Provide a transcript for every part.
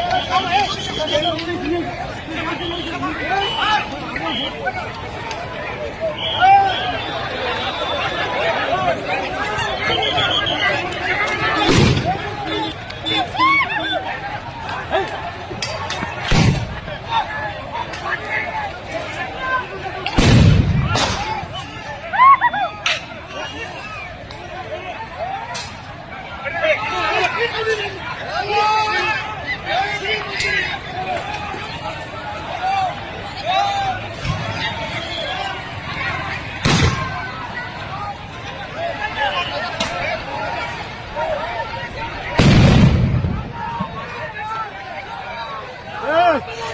Thank you. Bye.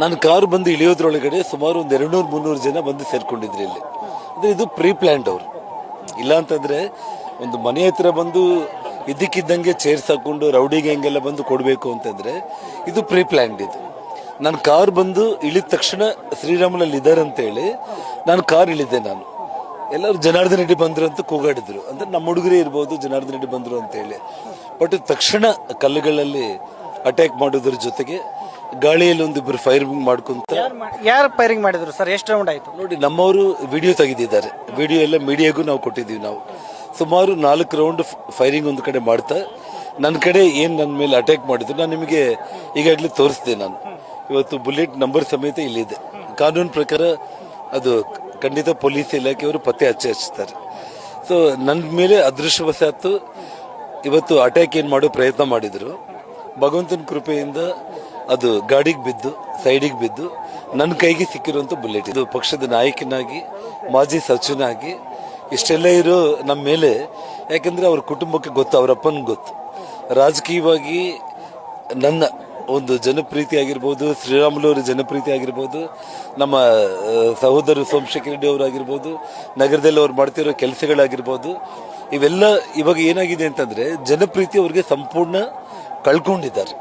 ನನ್ನ car ಬಂದು ಇಳಿಯೋದ್ರೊಳಗಡೆ ಸುಮಾರು ಒಂದು ಎರಡು ನೂರು ಮುನ್ನೂರು ಜನ ಬಂದು ಸೇರ್ಕೊಂಡಿದ್ರು ಇಲ್ಲಿ. ಅಂದರೆ ಇದು ಪ್ರೀ ಪ್ಲ್ಯಾಂಡ್ ಅವರು. ಇಲ್ಲ ಅಂತಂದ್ರೆ ಒಂದು ಮನೆ ಹತ್ರ ಬಂದು ಇದ್ದಕ್ಕಿದ್ದಂಗೆ ಚೇರ್ಸ್ ಹಾಕೊಂಡು ರೌಡಿಗೆ ಹೆಂಗೆಲ್ಲ ಬಂದು ಕೊಡಬೇಕು ಅಂತಂದ್ರೆ ಇದು ಪ್ರೀ ಪ್ಲ್ಯಾಂಡ್ ಇದು. ನನ್ನ ಕಾರ್ ಬಂದು ಇಳಿದ ತಕ್ಷಣ ಶ್ರೀರಾಮನಲ್ಲಿ ಇದ್ದಾರೆ ಅಂತ ಹೇಳಿ ನಾನು ಕಾರ್ ಇಳಿದೆ ನಾನು. ಎಲ್ಲರೂ ಜನಾರ್ದನ್ ರೆಡ್ಡಿ ಬಂದ್ರು ಅಂತ ಕೂಗಾಡಿದ್ರು. ಅಂದ್ರೆ ನಮ್ಮ ಹುಡುಗರೇ ಇರ್ಬೋದು, ಜನಾರ್ದನ್ ರೆಡ್ಡಿ ಬಂದ್ರು ಅಂತ ಹೇಳಿ ಬಟ್ ತಕ್ಷಣ ಕಲ್ಲುಗಳಲ್ಲಿ ಅಟ್ಯಾಕ್ ಮಾಡೋದ್ರ ಜೊತೆಗೆ ಗಾಳಿಯಲ್ಲಿ ಒಂದಿಬ್ರು ಫೈರಿಂಗ್ ಮಾಡ್ಕೊಂತ ಯಾರು ಫೈರಿಂಗ್ ಮಾಡಿದ್ರು ಸರ್? ಎಷ್ಟು ರೌಂಡ್ ಆಯ್ತು? ನೋಡಿ ನಮ್ಮವರು ವಿಡಿಯೋ ತೆಗೆದಿದ್ದಾರೆ. ವಿಡಿಯೋ ಎಲ್ಲ ಮೀಡಿಯಾಗೂ ನಾವು ಕೊಟ್ಟಿದ್ದೀವಿ ನಾವು. ಸುಮಾರು ನಾಲ್ಕು ರೌಂಡ್ ಫೈರಿಂಗ್ ಒಂದು ಕಡೆ ಮಾಡ್ತಾ ನನ್ನ ಕಡೆ ಏನು ನನ್ನ ಮೇಲೆ ಅಟ್ಯಾಕ್ ಮಾಡಿದ್ರು ನಾನು ನಿಮಗೆ ಈಗಾಗಲೇ ತೋರಿಸಿದೆ ನಾನು. ಇವತ್ತು ಬುಲೆಟ್ ನಂಬರ್ ಸಮೇತ ಇಲ್ಲಿದೆ. ಕಾನೂನು ಪ್ರಕಾರ ಅದು ಖಂಡಿತ ಪೊಲೀಸ್ ಇಲಾಖೆಯವರು ಪತ್ತೆ ಹಚ್ಚಿ ಹಚ್ತಾರೆ. ಸೊ ನನ್ನ ಮೇಲೆ ಅದೃಷ್ಟವಶಾತ್ತು ಇವತ್ತು ಅಟ್ಯಾಕ್ ಏನು ಮಾಡೋ ಪ್ರಯತ್ನ ಮಾಡಿದ್ರು. ಭಗವಂತನ ಕೃಪೆಯಿಂದ ಅದು ಗಾಡಿಗೆ ಬಿದ್ದು, ಸೈಡಿಗೆ ಬಿದ್ದು ನನ್ನ ಕೈಗೆ ಸಿಕ್ಕಿರುವಂತ ಬುಲೆಟ್. ಇದು ಪಕ್ಷದ ನಾಯಕನಾಗಿ, ಮಾಜಿ ಸಚಿವನಾಗಿ, ಇಷ್ಟೆಲ್ಲ ಇರೋ ನಮ್ಮ ಮೇಲೆ, ಯಾಕಂದ್ರೆ ಅವ್ರ ಕುಟುಂಬಕ್ಕೆ ಗೊತ್ತು, ಅವ್ರ ಗೊತ್ತು. ರಾಜಕೀಯವಾಗಿ ನನ್ನ ಒಂದು ಜನಪ್ರೀತಿ ಆಗಿರ್ಬೋದು, ಶ್ರೀರಾಮುಲು ಅವರ ಜನಪ್ರೀತಿ ಆಗಿರ್ಬೋದು, ನಮ್ಮ ಸಹೋದರ ಸೋಮಶೇಖರ ರೆಡ್ಡಿ ಅವರಾಗಿರ್ಬೋದು ನಗರದಲ್ಲಿ ಅವ್ರು ಮಾಡ್ತಿರೋ ಕೆಲಸಗಳಾಗಿರ್ಬೋದು, ಇವೆಲ್ಲ ಇವಾಗ ಏನಾಗಿದೆ ಅಂತಂದ್ರೆ, ಜನಪ್ರೀತಿ ಅವ್ರಿಗೆ ಸಂಪೂರ್ಣ ಕಳ್ಕೊಂಡಿದ್ದಾರೆ.